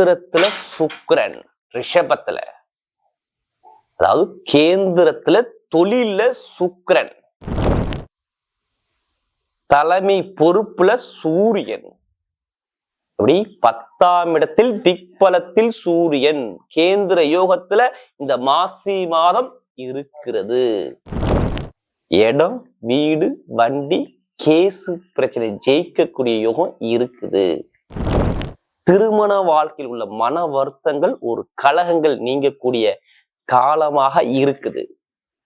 கேந்திரத்துல சுக்கிரன் ரிஷபத்துல. அதாவது கேந்திரத்துல தொழில சுக்ரன் தலைமை பொறுப்புல சூரியன். அப்படி பத்தாம் இடத்தில் திக்பலத்தில் சூரியன். கேந்திர யோகத்துல இந்த மாசி மாதம் இருக்கிறது. இடம் வீடு வண்டி கேசு பிரச்சனை ஜெயிக்கக்கூடிய யோகம் இருக்குது. திருமண வாழ்க்கையில் உள்ள மன வருத்தங்கள் ஒரு கலகங்கள் நீங்கக்கூடிய காலமாக இருக்குது.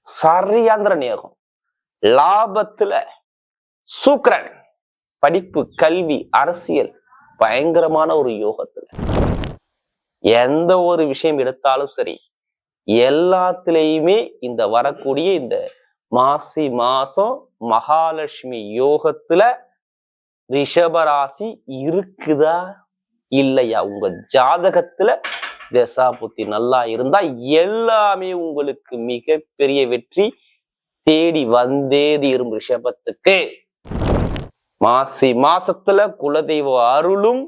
சரியாந்திர நேரம். லாபத்துல சூக்கரன் படிப்பு கல்வி அரசியல் பயங்கரமான ஒரு யோகத்துல. எந்த ஒரு விஷயம் எடுத்தாலும் சரி எல்லாத்துலேயுமே இந்த வரக்கூடிய இந்த மாசி மாசம் மகாலட்சுமி யோகத்துல ரிஷபராசி இருக்குதா? இல்லையா? உங்க ஜாதகத்துல தசா புத்தி நல்லா இருந்தா எல்லாமே உங்களுக்கு மிகப்பெரிய வெற்றி தேடி வந்தே தீரும் ரிஷபத்துக்கு. மாசி மாசத்துல குலதெய்வ அருளும்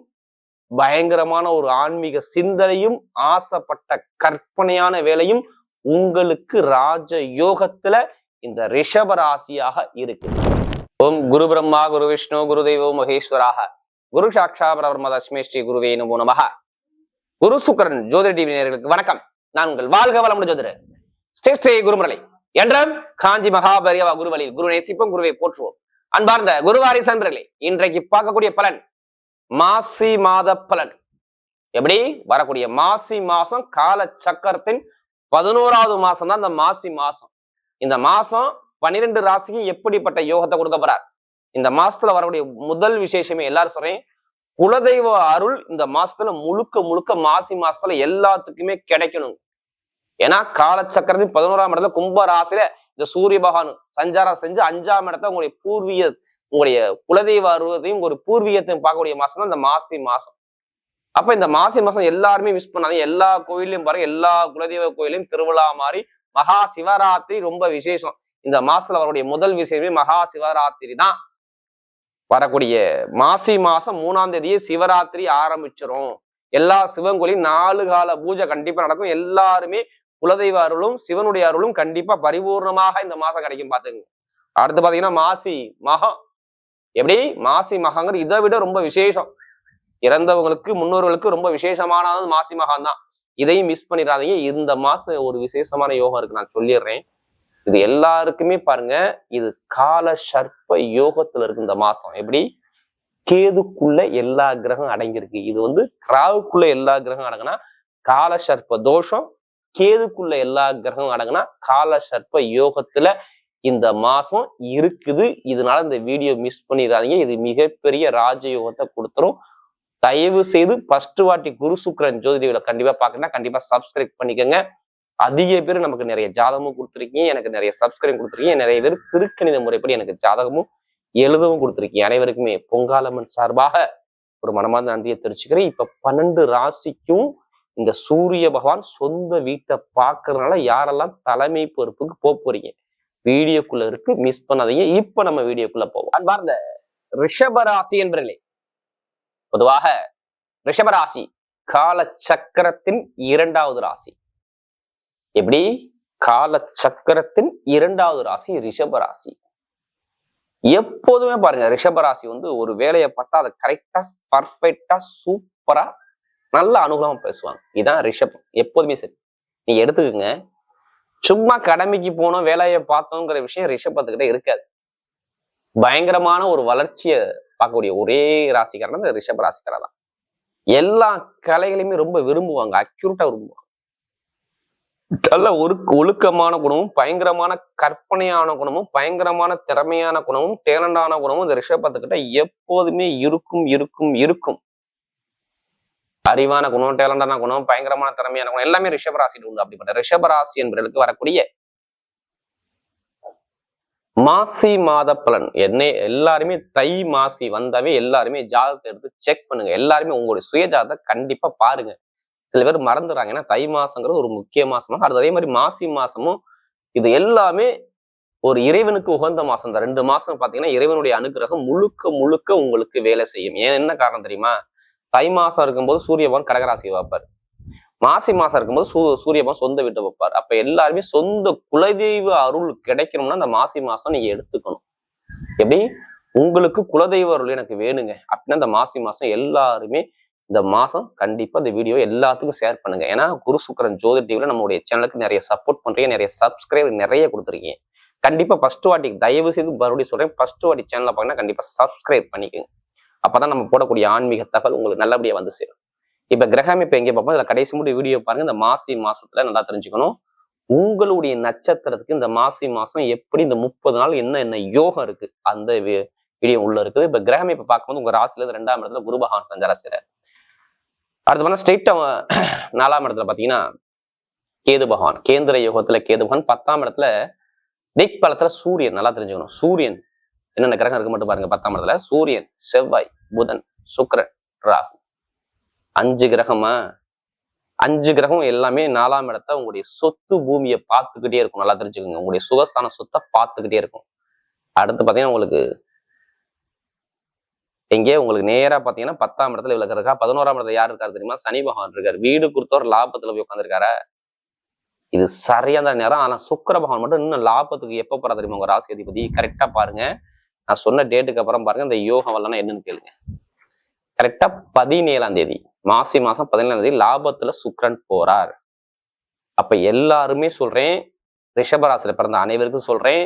பயங்கரமான ஒரு ஆன்மீக சிந்தனையும் ஆசைப்பட்ட கற்பனையான வேலையும் உங்களுக்கு ராஜ யோகத்துல இந்த ரிஷப ராசியாக இருக்கு. ஓம் குரு பிரம்மா குரு விஷ்ணு குரு தெய்வோ மகேஸ்வராக. குரு சாட்சா பிரபர்ம தஸ்மே ஸ்ரீ குருவே நமோ நமக குரு சுக்கரன் ஜோதிட டிவி நேர்களுக்கு வணக்கம். நான் உங்கள் வாழ்க வளமுடன் ஜோதிடர். ஸ்ரீ ஸ்ரீ குருமுரளி. என்றும் காஞ்சி மகாபரியவா குருவலில் குரு நேசிப்போம் குருவை போற்றுவோம். அன்பார்ந்த குருவாரி சன்பர்களே இன்றைக்கு பார்க்கக்கூடிய பலன் மாசி மாத பலன். எப்படி? வரக்கூடிய மாசி மாசம் கால சக்கரத்தின் பதினோராவது மாசம் தான் இந்த மாசி மாசம். இந்த மாசம் பன்னிரெண்டு ராசிக்கு எப்படிப்பட்ட யோகத்தை கொடுக்க போறார்? இந்த மாசத்துல வரக்கூடிய முதல் விசேஷமே எல்லாரும் சொல்றேன். குலதெய்வ அருள் இந்த மாசத்துல முழுக்க முழுக்க மாசி மாசத்துல எல்லாத்துக்குமே கிடைக்கணும். ஏன்னா காலச்சக்கரத்தின் பதினோராம் இடத்துல கும்ப ராசியில இந்த சூரிய பகவான் சஞ்சாரம் செஞ்சு அஞ்சாம் இடத்த உங்களுடைய பூர்வீக உங்களுடைய குலதெய்வ அருவத்தையும் ஒரு பூர்வீகத்தையும் பார்க்கக்கூடிய மாசம் தான் இந்த மாசி மாசம். அப்ப இந்த மாசி மாசம் எல்லாருமே மிஸ் பண்ணாதீங்க. எல்லா கோயிலையும் பாருங்க எல்லா குலதெய்வ கோயிலையும் திருவிழா மாதிரி மகா சிவராத்திரி ரொம்ப விசேஷம். இந்த மாசத்துல வரக்கூடிய முதல் விஷயமே மகா சிவராத்திரி தான். வரக்கூடிய மாசி மாசம் மூணாம் தேதியே சிவராத்திரி ஆரம்பிச்சிரும். எல்லா சிவன் நாலு கால பூஜை கண்டிப்பா நடக்கும். எல்லாருமே குலதெய்வ அருளும் சிவனுடைய அருளும் கண்டிப்பா பரிபூர்ணமாக இந்த மாசம் கிடைக்கும் பாத்துங்க அடுத்து பாத்தீங்கன்னா மாசி மகம் எப்படி? மாசி மகங்கிறது இதை விட ரொம்ப விசேஷம். இறந்தவங்களுக்கு முன்னோர்களுக்கு ரொம்ப விசேஷமானது மாசி மகம் தான் இதையும் மிஸ் பண்ணிடாதீங்க. இந்த மாசம் ஒரு விசேஷமான யோகம் இருக்கு. நான் சொல்லிடுறேன். இது எல்லாருக்குமே பாருங்க இது கால சர்ப்ப யோகத்துல இருக்கு இந்த மாசம். எப்படி? கேதுக்குள்ள எல்லா கிரகம் அடங்கியிருக்கு. இது வந்து கிராவுக்குள்ள எல்லா கிரகம் அடங்குனா கால சர்ப்ப தோஷம் கேதுக்குள்ள எல்லா கிரகம் அடங்குனா கால சர்ப்ப யோகத்துல இந்த மாசம் இருக்குது. இதனால இந்த வீடியோ மிஸ் பண்ணிடாதீங்க. இது மிகப்பெரிய ராஜயோகத்தை கொடுத்துரும். தயவு செய்து ஃபர்ஸ்ட் வாட்டி குரு சுக்கரன் ஜோதிடியில கண்டிப்பா பாக்கணும்னா கண்டிப்பா சப்ஸ்கிரைப் பண்ணிக்கோங்க. அதிக பேர் நமக்கு நிறைய ஜாதகமும் கொடுத்துருக்கீங்க. எனக்கு நிறைய சப்ஸ்கிரைப் கொடுத்துருக்கீங்க. நிறைய பேர் திருக்கணித முறைப்படி எனக்கு ஜாதகமும் எழுதவும் கொடுத்துருக்கீங்க. அனைவருக்குமே பொங்காலம்மன் சார்பாக ஒரு மனமார்ந்த நன்றியை தெரிவிச்சுக்கிறேன். இப்ப பன்னெண்டு ராசிக்கும் இந்த சூரிய பகவான் சொந்த வீட்டை பார்க்கறதுனால யாரெல்லாம் தலைமை பொறுப்புக்கு போக போறீங்க? வீடியோக்குள்ள இருக்கு. மிஸ் பண்ணாதீங்க. இப்ப நம்ம வீடியோக்குள்ள போவோம். அன்பார்ந்த ரிஷபராசி என்பர்களே பொதுவாக ரிஷபராசி கால சக்கரத்தின் இரண்டாவது ராசி. எப்படி? கால சக்கரத்தின் இரண்டாவது ராசி ரிஷபராசி. எப்போதுமே பாருங்க ரிஷபராசி வந்து ஒரு வேலையை பார்த்தா அதை கரெக்டா பர்ஃபெக்டா சூப்பரா நல்ல அனுகூலமா பேசுவாங்க. இதான் ரிஷபம். எப்போதுமே சரி. நீ எடுத்துக்கோங்க. சும்மா கடமைக்கு போனோம் வேலையை பார்த்தோங்கிற விஷயம் ரிஷபத்துக்கிட்ட இருக்காது. பயங்கரமான ஒரு வளர்ச்சியை பார்க்கக்கூடிய ஒரே ராசிக்காரன் இந்த ரிஷப ராசிக்காரன் தான். எல்லா கலைகளையுமே ரொம்ப விரும்புவாங்க அக்யூரட்டா விரும்புவாங்க. நல்ல ஒரு ஒழுக்கமான குணமும் பயங்கரமான கற்பனையான குணமும் பயங்கரமான திறமையான குணமும் டேலண்டான குணமும் இந்த ரிஷபத்துக்கிட்ட எப்போதுமே இருக்கும் இருக்கும் இருக்கும். அறிவான குணம் டேலண்டான குணம் பயங்கரமான திறமையான குணம் எல்லாமே ரிஷபராசிட்டு உண்டு அப்படிப்பட்ட ரிஷபராசி என்பவர்களுக்கு வரக்கூடிய மாசி மாத பலன். என்ன எல்லாருமே தை மாசி வந்தாவே எல்லாருமே ஜாதகத்தை எடுத்து செக் பண்ணுங்க. எல்லாருமே உங்களுடைய சுய ஜாதகத்தை கண்டிப்பா பாருங்க. சில பேர் மறந்துடுறாங்க. ஏன்னா தை மாசங்கிறது ஒரு முக்கிய மாசமா? அடுத்து அதே மாதிரி மாசி மாசமும் இது எல்லாமே ஒரு இறைவனுக்கு உகந்த மாசம். இந்த ரெண்டு மாசம் பாத்தீங்கன்னா இறைவனுடைய அனுகிரகம் முழுக்க முழுக்க உங்களுக்கு வேலை செய்யும். ஏன்? என்ன காரணம் தெரியுமா? தை மாசம் இருக்கும்போது சூரியபவன் கடகராசி வைப்பார் மாசி மாசம் இருக்கும்போது சூ சூரியபவன் சொந்த வீட்டை வைப்பார் அப்ப எல்லாருமே சொந்த குலதெய்வ அருள் கிடைக்கணும்னா அந்த மாசி மாசம் நீங்க எடுத்துக்கணும். எப்படி? உங்களுக்கு குலதெய்வ அருள் எனக்கு வேணுங்க. அப்படின்னா இந்த மாசி மாசம் எல்லாருமே இந்த மாசம் கண்டிப்பா இந்த வீடியோ எல்லாத்துக்கும் ஷேர் பண்ணுங்க. ஏன்னா குரு சுக்கரன் ஜோதி டிவியில் நம்மளுடைய சேனலுக்கு நிறைய சப்போர்ட் பண்றீங்க நிறைய சப்ஸ்கிரைபர் நிறைய கொடுத்துருக்கீங்க. கண்டிப்பா ஃபர்ஸ்ட் வாட்டி தயவு செய்து மறுபடியும் சொல்றேன் ஃபர்ஸ்ட் வாட்டி சேனலை பார்த்தீங்கன்னா கண்டிப்பா சப்ஸ்கிரைப் பண்ணிக்கோங்க. அப்பதான் நம்ம போடக்கூடிய ஆன்மீக தகவல் உங்களுக்கு நல்லபடியா வந்து சேரும். இப்ப கிரகம் இப்ப எங்க பார்ப்போம்? இதில் கடைசி மட்டும் வீடியோ பாருங்க இந்த மாசி மாசத்துல நல்லா தெரிஞ்சுக்கணும். உங்களுடைய நட்சத்திரத்துக்கு இந்த மாசி மாசம் எப்படி இந்த முப்பது நாள் என்ன என்ன யோகம் இருக்கு அந்த வீடியோ உள்ள இருக்குது. இப்போ கிரகம் இப்போ பார்க்கும்போது உங்க ராசியில இருந்து ரெண்டாம் இடத்துல குரு பகவான் சஞ்சார அடுத்து பார்த்தா ஸ்ட்ரெயிட்டா நாலாம் இடத்துல பார்த்தீங்கன்னா கேது பகவான் கேந்திர யோகத்துல கேது பகவான் பத்தாம் இடத்துல திக்பலத்துல சூரியன் நல்லா தெரிஞ்சுக்கணும். சூரியன் என்னென்ன கிரகம் இருக்கு மட்டும் பாருங்க பத்தாம் இடத்துல. சூரியன் செவ்வாய் புதன் சுக்கரன் ராகு. அஞ்சு கிரகமா? அஞ்சு கிரகம் எல்லாமே நாலாம் இடத்த உங்களுடைய சொத்து பூமியை பார்த்துக்கிட்டே இருக்கும். நல்லா தெரிஞ்சுக்கோங்க. உங்களுடைய சுகஸ்தான சொத்தை பார்த்துக்கிட்டே இருக்கும். அடுத்து பார்த்தீங்கன்னா உங்களுக்கு எங்கே உங்களுக்கு நேரா பாத்தீங்கன்னா பத்தாம் இடத்துல இவ்வளவு இருக்கா பதினோராம் இடத்துல யார் இருக்காரு தெரியுமா? சனி பகவான் இருக்காரு. வீடு கொடுத்தவர் லாபத்துல போய் உட்காந்துருக்காரு இது சரியான நேரம். ஆனா சுக்கர பகவான் மட்டும் இன்னும் லாபத்துக்கு எப்போ போறா தெரியுமா உங்க ராசி அதிபதி? கரெக்டா பாருங்க. நான் சொன்ன டேட்டுக்கு அப்புறம் பாருங்க. இந்த யோகம் வரலன்னா என்னன்னு கேளுங்க. கரெக்டாக பதினேழாம் தேதி மாசி மாசம் பதினேழாம் தேதி லாபத்துல சுக்கரன் போறார். அப்ப எல்லாருமே சொல்றேன். ரிஷபராசில பிறந்த அனைவருக்கும் சொல்றேன்.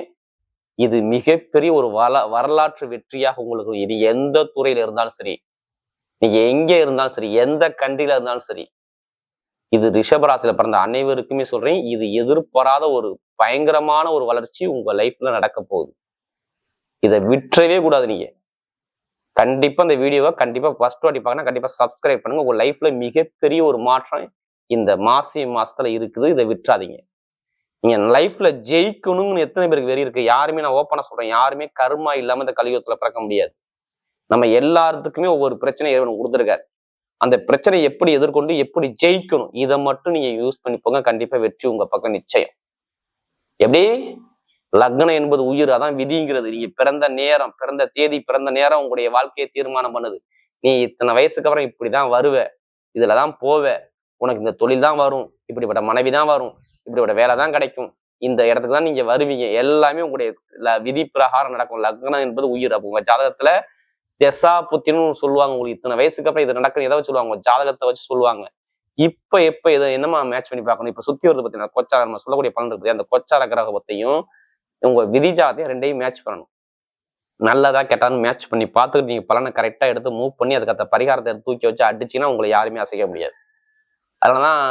இது மிகப்பெரிய ஒரு வள வரலாற்று வெற்றியாக உங்களுக்கு இது எந்த துறையில இருந்தாலும் சரி நீங்க எங்கே இருந்தாலும் சரி எந்த கண்ட்ரில இருந்தாலும் சரி இது ரிஷபராசியில பிறந்த அனைவருக்குமே சொல்றேன் இது எதிர்பாராத ஒரு பயங்கரமான ஒரு வளர்ச்சி உங்க லைஃப்ல நடக்க போகுது. இதை விற்றவே கூடாது நீங்க. கண்டிப்பா இந்த வீடியோவை கண்டிப்பா ஃபர்ஸ்ட் வாட்டி பார்க்கணும் கண்டிப்பா சப்ஸ்கிரைப் பண்ணுங்க. உங்க லைஃப்ல மிகப்பெரிய ஒரு மாற்றம் இந்த மாசி மாசத்துல இருக்குது. இதை விட்டுறாதீங்க. நீங்க லைஃப்ல ஜெயிக்கணும்னு எத்தனை பேருக்கு வெறி இருக்கு? யாருமே நான் ஓப்பனா சொல்றேன். யாருமே கர்மா இல்லாம இந்த கலியுகத்துல பிறக்க முடியாது. நம்ம எல்லாத்துக்குமே ஒவ்வொரு பிரச்சனை இறைவன் கொடுத்துருக்காரு. அந்த பிரச்சனையை எப்படி எதிர்கொண்டு எப்படி ஜெயிக்கணும்? இதை மட்டும் நீங்க யூஸ் பண்ணி போங்க. கண்டிப்பா வெற்றி உங்க பக்கம் நிச்சயம். எப்படி? லக்னம் என்பது உயிர். அதான் விதிங்கிறது. நீங்க பிறந்த நேரம் பிறந்த தேதி பிறந்த நேரம் உங்களுடைய வாழ்க்கையை தீர்மானம் பண்ணுது. நீ இத்தனை வயசுக்கு அப்புறம் இப்படிதான் வருவ. இதுலதான் போவ. உனக்கு இந்த தொழில் தான் வரும். இப்படிப்பட்ட மனைவி தான் வரும். இப்படியோட வேலை தான் கிடைக்கும். இந்த இடத்துக்கு தான் நீங்க வருவீங்க. எல்லாமே உங்களுடைய ல- விதி பிரகாரம் நடக்கும். லக்னம் என்பது உயிர். அப்போ உங்க ஜாதகத்துல தெசா புத்தின்னு சொல்லுவாங்க உங்களுக்கு. இத்தனை வயசுக்கு அப்புறம் இது நடக்கணும் எதை வச்சு சொல்லுவாங்க? உங்க ஜாதகத்தை வச்சு சொல்லுவாங்க. இப்ப எப்ப இதை என்னமா மேட்ச் பண்ணி பார்க்கணும்? இப்ப சுத்தி வருது பார்த்தீங்கன்னா கொச்சார நம்ம சொல்லக்கூடிய பலன் இருக்குது அந்த கொச்சார கிரகத்தையும் உங்க விதி ஜாதத்தையும் ரெண்டையும் மேட்ச் பண்ணணும். நல்லதா கெட்டான்னு மேட்ச் பண்ணி பார்த்துட்டு நீங்க பலனை கரெக்டா எடுத்து மூவ் பண்ணி அதுக்கு பரிகாரத்தை தூக்கி வச்சு அடிச்சுன்னா உங்களை யாருமே அசைக்க முடியாது. அதனால தான்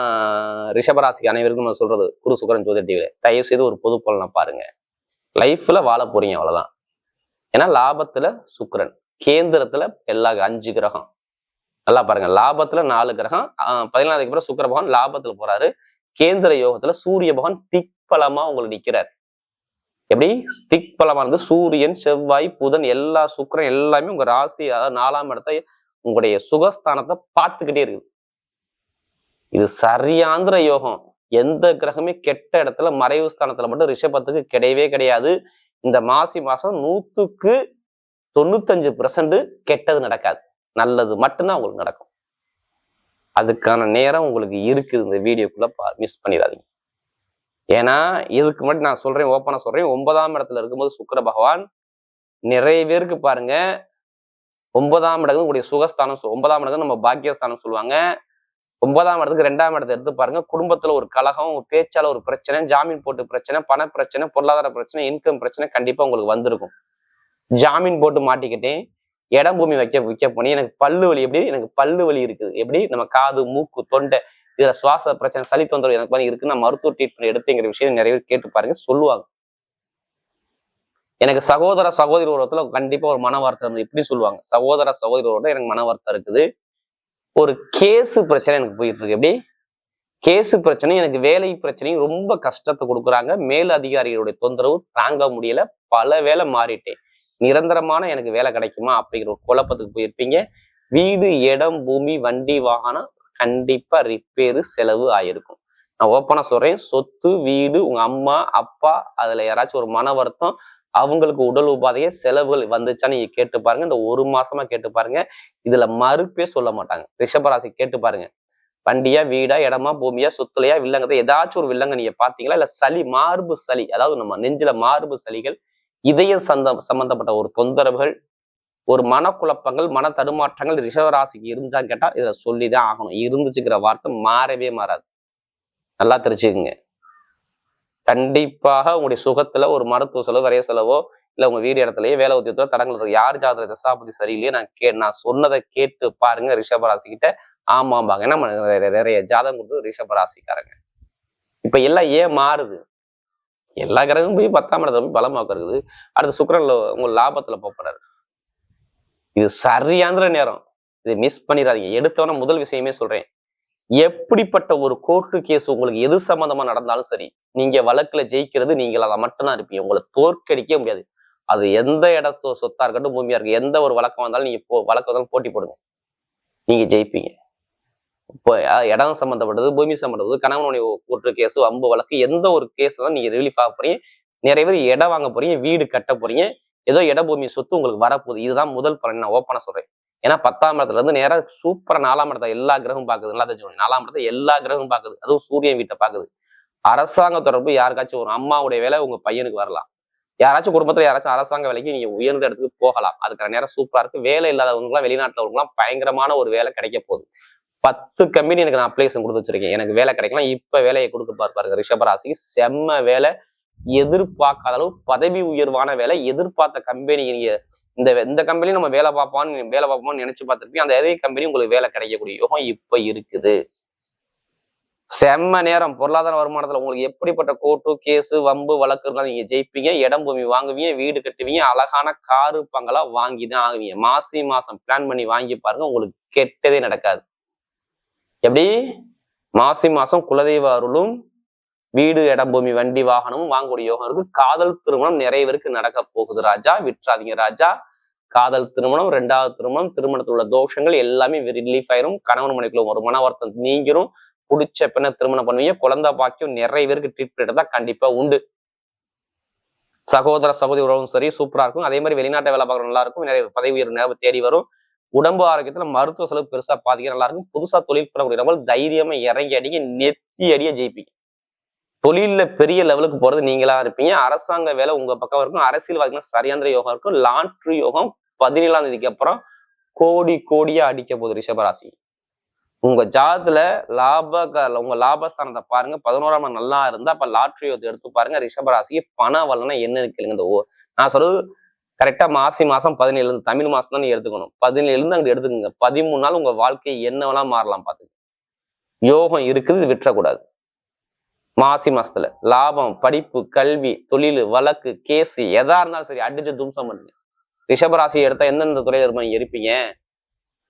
ரிஷபராசிக்கு அனைவருக்கும் நான் சொல்றது குரு சுக்கரன் ஜோதி தயவு செய்து ஒரு பொது பலனை பாருங்க. லைஃப்ல வாழ போறீங்க அவ்வளவுதான். ஏன்னா லாபத்துல சுக்கரன் கேந்திரத்துல எல்லா அஞ்சு கிரகம். நல்லா பாருங்க லாபத்துல நாலு கிரகம் ஆஹ் பதினாலுக்கு அப்புறம் சுக்கிர பகவான் லாபத்துல போறாரு. கேந்திர யோகத்துல சூரிய பகவான் திக்பலமா உங்களுக்கு நிக்கிறார். எப்படி? திக்பலமா இருந்து சூரியன் செவ்வாய் புதன் எல்லா சுக்கிரன் எல்லாமே உங்க ராசி அதாவது நாலாம் இடத்த உங்களுடைய சுகஸ்தானத்தை பார்த்துக்கிட்டே இருக்குது. இது சரியாந்திர யோகம். எந்த கிரகமே கெட்ட இடத்துல மறைவு ஸ்தானத்துல மட்டும் ரிஷபத்துக்கு கிடையவே கிடையாது. இந்த மாசி மாசம் நூத்துக்கு தொண்ணூத்தஞ்சு பெர்சன்ட் கெட்டது நடக்காது. நல்லது மட்டும்தான் உங்களுக்கு நடக்கும். அதுக்கான நேரம் உங்களுக்கு இருக்குது இந்த வீடியோக்குள்ள மிஸ் பண்ணிடாதீங்க. ஏன்னா இதுக்கு முன்னாடி நான் சொல்றேன் ஓப்பனா சொல்றேன். ஒன்பதாம் இடத்துல இருக்கும்போது சுக்கர பகவான் நிறைய பேருக்கு பாருங்க ஒன்பதாம் இடத்துக்கு உங்களுடைய சுகஸ்தானம் ஒன்பதாம் இடத்துக்கு நம்ம பாக்கியஸ்தானம் சொல்லுவாங்க. ஒன்பதாம் இடத்துக்கு ரெண்டாம் இடத்தை எடுத்து பாருங்க. குடும்பத்துல ஒரு கலகம் ஒரு பேச்சால ஒரு பிரச்சனை ஜாமீன் போட்டு பிரச்சனை பண பிரச்சனை பொருளாதார பிரச்சனை இன்கம் பிரச்சனை கண்டிப்பா உங்களுக்கு வந்திருக்கும். ஜாமீன் போட்டு மாட்டிக்கிட்டேன் இடம் பூமி வைக்க வைக்க போனி எனக்கு பல்லு வலி எப்படி? எனக்கு பல்லு வலி இருக்குது. எப்படி? நம்ம காது மூக்கு தொண்டை இதுல சுவாச பிரச்சனை சளி தொந்தரவு எனக்கு மாதிரி இருக்கு நான் மருத்துவ ட்ரீட்மெண்ட் எடுத்துங்கிற விஷயம் நிறைய பேர் கேட்டு பாருங்க சொல்லுவாங்க. எனக்கு சகோதர சகோதரி உருவத்துல கண்டிப்பா ஒரு மன வார்த்தை இருந்தது. இப்படி சொல்லுவாங்க. சகோதர சகோதரி உறவுல எனக்கு மன வார்த்தை இருக்குது. ஒரு கேஸு பிரச்சனை எனக்கு போயிட்டு இருக்கு எப்படி? கேஸு பிரச்சனையும் எனக்கு வேலை பிரச்சனையும் ரொம்ப கஷ்டத்தை கொடுக்குறாங்க. மேல் அதிகாரிகளுடைய தொந்தரவு தாங்க முடியல. பல வேலை மாறிட்டேன். நிரந்தரமான எனக்கு வேலை கிடைக்குமா அப்படிங்கிற ஒரு குழப்பத்துக்கு போயிருப்பீங்க. வீடு இடம் பூமி வண்டி வாகனம் கண்டிப்பா ரிப்பேரு செலவு ஆயிருக்கும். நான் ஓப்பனா சொல்றேன். சொத்து வீடு உங்க அம்மா அப்பா அதுல யாராச்சும் ஒரு மன வருத்தம் அவங்களுக்கு உடல் உபாதையை செலவுகள் வந்துச்சா நீங்க கேட்டு பாருங்க. இந்த ஒரு மாசமா கேட்டு பாருங்க. இதுல மறுப்பே சொல்ல மாட்டாங்க. ரிஷபராசி கேட்டு பாருங்க. வண்டியா வீடா இடமா பூமியா சுத்தலையா வில்லங்கத்தை ஏதாச்சும் ஒரு வில்லங்க நீங்க பாத்தீங்களா? இல்ல சளி மார்பு சளி அதாவது நம்ம நெஞ்சில மார்பு சளிகள் இதயம் சந்த சம்பந்தப்பட்ட ஒரு தொந்தரவுகள் ஒரு மனக்குழப்பங்கள் மன தடுமாற்றங்கள் ரிஷவராசிக்கு இருந்தா கேட்டா இதை சொல்லிதான் ஆகணும். இருந்துச்சுங்கிற வார்த்தை மாறவே மாறாது. நல்லா தெரிச்சுக்குங்க கண்டிப்பாக உங்களுடைய சுகத்துல ஒரு மருத்துவ செலவு வரைய செலவோ இல்ல உங்க வீடு இடத்துலயே வேலை உத்தியத்தோ தடங்கள் இருக்கு யார் ஜாதக தசாபதி சரியில்லையே நான் கே நான் சொன்னதை கேட்டு பாருங்க ரிஷபராசிக்கிட்ட ஆமாம்பாங்க. ஏன்னா நிறைய- ஜாதகம் கொடுத்து ரிஷபராசிக்காரங்க இப்ப எல்லாம் ஏன் மாறுது? எல்லா கிரகமும் போய் பத்தாம் இடத்துல போய் பலமாக்குறது அடுத்து சுக்கரன்ல உங்க லாபத்துல போறாரு இது சரியாந்திர நேரம். இதை மிஸ் பண்ணிடாதீங்க. எடுத்தவன முதல் விஷயமே சொல்றேன். எப்படிப்பட்ட ஒரு கோர்ட்டு கேஸ் உங்களுக்கு எது சம்மந்தமா நடந்தாலும் சரி நீங்க வழக்குல ஜெயிக்கிறது நீங்கள் அதை மட்டும்தான் இருப்பீங்க. உங்களை தோற்கடிக்க முடியாது. அது எந்த இட சொத்தா இருக்கட்டும் பூமியா இருக்கு எந்த ஒரு வழக்கம் வந்தாலும் நீங்க போ வழக்கு வந்தாலும் போட்டி போடுங்க. நீங்க ஜெயிப்பீங்க. இப்போ இடம் சம்பந்தப்பட்டது பூமி சம்மந்தப்பட்டது கணவனுடைய கோர்ட்டு கேஸ் அம்பு வழக்கு எந்த ஒரு கேஸ் தான் நீங்க ரிலீஃப் ஆக போறீங்க. நிறைய பேர் இடம் வாங்க போறீங்க வீடு கட்ட போறீங்க. ஏதோ இட பூமி சொத்து உங்களுக்கு வரப்போகுது. இதுதான் முதல் பலன். நான் ஓப்பனா சொல்றேன். ஏன்னா பத்தாம் இடத்துல இருந்து நேரா சூப்பரா நாலாம் இடத்தை எல்லா கிரகமும் பாக்குது நல்லா தெரிஞ்சு நாலாம் இடத்தை எல்லா கிரகமும் பாக்குது அதுவும் சூரியன் வீட்டை பார்க்குது. அரசாங்க தொடர்பு யாருக்காச்சும் ஒரு அம்மாவுடைய வேலை உங்க பையனுக்கு வரலாம். யாராச்சும் குடும்பத்துல யாராச்சும் அரசாங்க வேலைக்கு நீங்க உயர்ந்த இடத்துக்கு போகலாம். அதுக்கான நேரம் சூப்பரா இருக்கு. வேலை இல்லாதவங்களாம் வெளிநாட்டுல உள்ளவங்கலாம் பயங்கரமான ஒரு வேலை கிடைக்க போகுது. பத்து கம்பெனி எனக்கு நான் அப்ளிகேஷன் கொடுத்து வச்சிருக்கேன். எனக்கு வேலை கிடைக்கலாம். இப்ப வேலையை கொடுக்க பார்ப்பாருங்க ரிஷபராசிக்கு செம்ம வேலை. எதிர்பார்க்காத அளவு பதவி உயர்வான வேலை. எதிர்பார்த்த கம்பெனி நீங்க இந்த இந்த கம்பெனி நம்ம வேலை பார்ப்போம்னு வேலை பார்ப்போம்னு நினைச்சு பார்த்திருப்பீங்க அந்த அதே கம்பெனி உங்களுக்கு வேலை கிடைக்கக்கூடிய யோகம் இப்ப இருக்குது. செம்ம நேரம். பொருளாதார வருமானத்துல உங்களுக்கு எப்படிப்பட்ட கோர்ட்டு கேஸு வம்பு வழக்கு இருந்தாலும் நீங்க ஜெயிப்பீங்க. இடம் பூமி வாங்குவீங்க வீடு கட்டுவீங்க அழகான காரு பங்களா வாங்கி தான் ஆகுவீங்க. மாசி மாசம் பிளான் பண்ணி வாங்கி பாருங்க உங்களுக்கு கெட்டதே நடக்காது. எப்படி? மாசி மாசம் குலதெய்வ அருளும் வீடு இடம் பூமி வண்டி வாகனமும் வாங்கக்கூடிய யோகம் இருக்கு. காதல் திருமணம் நிறைய பேருக்கு நடக்க போகுது ராஜா. விட்டுறாதீங்க ராஜா. காதல் திருமணம் ரெண்டாவது திருமணம் திருமணத்தில் உள்ள தோஷங்கள் எல்லாமே ரிலீஃப் ஆயிரும். கணவன் மனைக்குள்ள ஒரு மன வருத்தம் நீங்கிரும். பிடிச்ச பின்ன திருமணம் பண்ணுவீங்க. குழந்தை பாக்கியம் நிறைய பேருக்கு ட்ரீட்மெண்ட் தான் கண்டிப்பா உண்டு. சகோதர சகோதரி உறவும் சரி சூப்பரா இருக்கும். அதே மாதிரி வெளிநாட்டை வேலை பார்க்குற நல்லா இருக்கும் நிறைய பதவி உயர்வு நேரம் தேடி வரும். உடம்பு ஆரோக்கியத்துல மருத்துவ செலவு பெருசா பாதிக்க நல்லா இருக்கும் புதுசா தொழில் பண்ணக்கூடிய நபர் தைரியமா இறங்கி அடிங்க நெத்தி அடிய ஜெயிப்பீங்க. தொழில்ல பெரிய லெவலுக்கு போறது நீங்களா இருப்பீங்க. அரசாங்க வேலை உங்க பக்கம் இருக்கும். அரசியல்வாதிகள் சரியாந்திர யோகம் இருக்கும். லாட்ரி யோகம் பதினேழாம் தேதிக்கு அப்புறம் கோடி கோடியா அடிக்க போகுது ரிஷபராசி உங்க ஜாதத்துல லாப உங்க லாபஸ்தானத்தை பாருங்க. பதினோராம் நல்லா இருந்தா அப்ப லாட்ரி எடுத்து பாருங்க. ரிஷபராசி பண வல்லனா என்ன கேளுங்க இந்த ஓ நான் சொல்றது கரெக்டா மாசி மாசம் பதினேழுல இருந்து தமிழ் மாசம் தான் எடுத்துக்கணும். பதினேழுல இருந்து அங்க எடுத்துக்கோங்க. பதிமூணு நாள் உங்க வாழ்க்கை என்ன மாறலாம் பாத்துங்க யோகம் இருக்குது விட்டுறக்கூடாது. மாசி மாசத்துல லாபம் படிப்பு கல்வி தொழில் வழக்கு கேஸ் எதா இருந்தாலும் சரி அடிச்சு தும்சம் பண்ணுங்க. ரிஷபராசி எடுத்தால் எந்தெந்த துறையில் இருப்ப நீங்கள் இருப்பீங்க?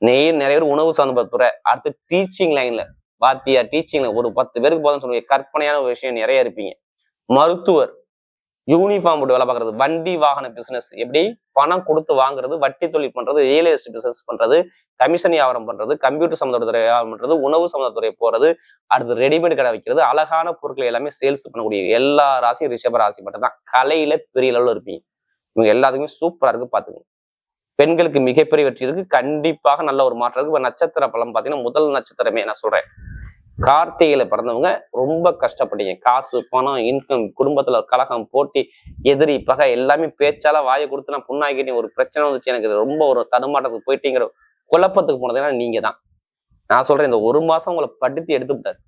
நெய் நிறைய பேர் உணவு சார்ந்த துறை. அடுத்து டீச்சிங் லைன்ல வாத்தியார் டீச்சிங்ல ஒரு பத்து பேருக்கு போதும் சொல்லுவீங்க. கற்பனையான ஒரு விஷயம் நிறைய இருப்பீங்க. மருத்துவர். யூனிஃபார்ம் போட்டு வேலை பார்க்கறது. வண்டி வாகன பிசினஸ் எப்படி? பணம் கொடுத்து வாங்குறது வட்டி தொழில் பண்றது ரியல் எஸ்டேட் பிசினஸ் பண்றது கமிஷன் வியாபாரம் பண்றது கம்ப்யூட்டர் சம்மந்தத்துறை வியாபாரம் பண்றது உணவு சம்மந்தத்துறை போறது அடுத்து ரெடிமேட் கடை வைக்கிறது அழகான பொருட்களை எல்லாமே சேல்ஸ் பண்ணக்கூடிய எல்லா ராசியும் ரிஷப ராசி மட்டும் தான் கலையில பெரிய அளவில் இருப்பீங்க. இவங்க எல்லாத்துக்குமே சூப்பரா இருக்கு பார்த்துக்கங்க பெண்களுக்கு மிகப்பெரிய வெற்றி இருக்கு. கண்டிப்பாக நல்ல ஒரு மாற்றம் இருக்கு. இப்போ நட்சத்திர பலம் பாத்தீங்கன்னா முதல் நட்சத்திரமே நான் சொல்றேன். கார்த்திகையில பிறந்தவங்க ரொம்ப கஷ்டப்பட்டீங்க. காசு பணம் இன்கம் குடும்பத்துல ஒரு கலகம் போட்டி எதிரி பகை எல்லாமே பேச்சால வாயை கொடுத்து நான் புண்ணாக்கிட்டேன். ஒரு பிரச்சனை வந்துச்சு. எனக்கு ரொம்ப ஒரு தடுமாட்டத்துக்கு போயிட்டீங்கிற குழப்பத்துக்கு போனதுன்னா நீங்க தான் நான் சொல்றேன் இந்த ஒரு மாசம் உங்களை படுத்தி எடுத்து விட்டாரு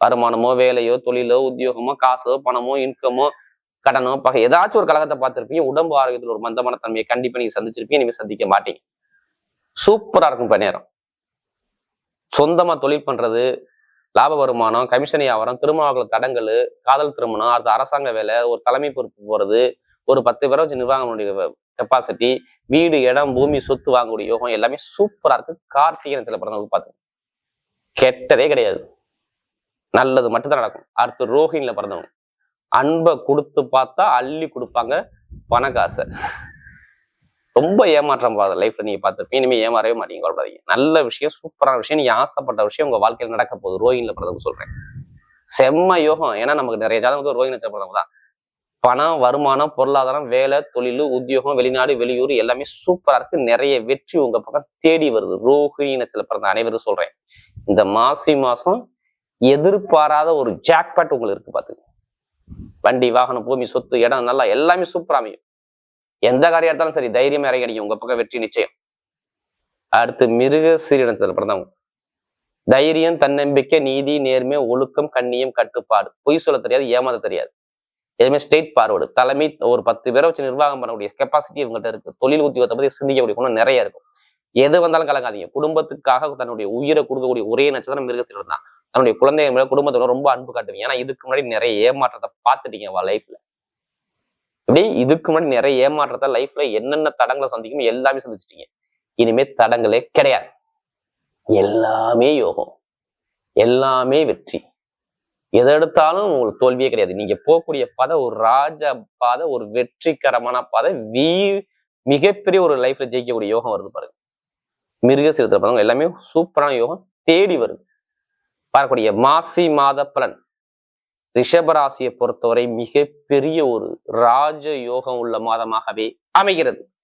வருமானமோ வேலையோ தொழிலோ உத்தியோகமோ காசோ பணமோ இன்கமோ கடனோ பகை. ஏதாச்சும் ஒரு கழகத்தை பார்த்திருப்பீங்க உடம்பு ஆரோக்கியத்துல ஒரு மந்தமான தன்மையை கண்டிப்பா நீங்கள் சந்திச்சிருப்பீங்க நீங்கள் சந்திக்க மாட்டீங்க. சூப்பரா இருக்கும் இப்போ நேரம் சொந்தமா தொழில் பண்றது லாப வருமானம் கமிஷன் வியாபாரம் திருமண தடங்கள் காதல் திருமணம் அடுத்த அரசாங்க வேலை ஒரு தலைமை பொறுப்பு போறது ஒரு பத்து பேரை வச்சு நிர்வாகம் கெப்பாசிட்டி வீடு இடம் பூமி சொத்து வாங்கக்கூடிய யோகம் எல்லாமே சூப்பரா இருக்கு. கார்த்திகை சில பிறந்தவங்க பார்த்துங்க கெட்டதே கிடையாது. நல்லது மட்டும்தான் நடக்கும். அடுத்து ரோஹிணியில் பிறந்தவங்க. அன்பை கொடுத்து பார்த்தா அள்ளி கொடுப்பாங்க பணக்காசை. ரொம்ப ஏமாற்றம் போகாத லைஃப்ல நீங்க பார்த்துருப்பீங்க. இனிமே ஏமாறவே மாட்டீங்க கவலைப்படாதீங்க. நல்ல விஷயம் சூப்பரான விஷயம். நீங்க ஆசைப்பட்ட விஷயம் உங்க வாழ்க்கையில் நடக்க போகுது. ரோஹிணில பிறந்தவங்க சொல்றேன். செம்ம யோகம். ஏன்னா நமக்கு நிறைய ஜாதகம் வந்து ரோஹிணி நட்சத்திரம் தான். பணம் வருமானம் பொருளாதாரம் வேலை தொழில் உத்தியோகம் வெளிநாடு வெளியூர் எல்லாமே சூப்பரா இருக்கு. நிறைய வெற்றி உங்க பக்கம் தேடி வருது. ரோஹிணி நட்சத்திர பிறந்த அனைவரும் சொல்றேன். இந்த மாசி மாசம் எதிர்பாராத ஒரு ஜாக்பேட் உங்களுக்கு இருக்கு பாத்துங்க வண்டி வாகனம் பூமி சொத்து இடம் நல்லா எல்லாமே சூப்பரா அமையும். எந்த காரியம் எடுத்தாலும் சரி தைரியமா இறங்கி உங்க பக்கம் வெற்றி நிச்சயம். அடுத்து மிருக சீரினத்துல பிறந்தவங்க. தைரியம் தன்னம்பிக்கை நீதி நேர்மை ஒழுக்கம் கண்ணியம் கட்டுப்பாடு. பொய் சொல்ல தெரியாது ஏமாத தெரியாது. எதுவுமே ஸ்டேட் பார்வர்டு தலைமை ஒரு பத்து பேரை வச்சு நிர்வாகம் பண்ணக்கூடிய கெப்பாசிட்டி இவங்ககிட்ட இருக்கு. தொழில் உத்தியோகத்தை பத்தி சிந்திக்கக்கூடிய குணம் நிறைய இருக்கும். எது வந்தாலும் கலங்காதீங்க. குடும்பத்துக்காக தன்னுடைய உயிரை கொடுக்கக்கூடிய ஒரே நட்சத்திரம் மிருகசீரன் தான். தன்னுடைய குழந்தைங்க மேல குடும்பத்தோட ரொம்ப அன்பு காட்டுவீங்க. ஏன்னா இதுக்கு முன்னாடி நிறைய ஏமாற்றத்தை பார்த்துட்டீங்க வா லைஃப்ல இப்படி இதுக்கு முன்னாடி நிறைய ஏமாற்றத்தை லைஃப்ல என்னென்ன தடங்களை சந்திக்கும் எல்லாமே சந்திச்சிட்டீங்க. இனிமே தடங்களே கிடையாது. எல்லாமே யோகம். எல்லாமே வெற்றி. எதை எடுத்தாலும் உங்களுக்கு தோல்வியே கிடையாது. நீங்க போகக்கூடிய பாதை ஒரு ராஜ பாதை ஒரு வெற்றிகரமான பாதை. வீ மிகப்பெரிய ஒரு லைஃப்ல ஜெயிக்கக்கூடிய யோகம் வருது பாருங்க. மிருக சீரத்தில் எல்லாமே சூப்பரான யோகம் தேடி வருது. பார்க்கக்கூடிய மாசி மாத பலன். ரிஷபராசியை பொறுத்தவரை மிகப்பெரிய ஒரு ராஜ யோகம் உள்ள மாதமாகவே அமைகிறது.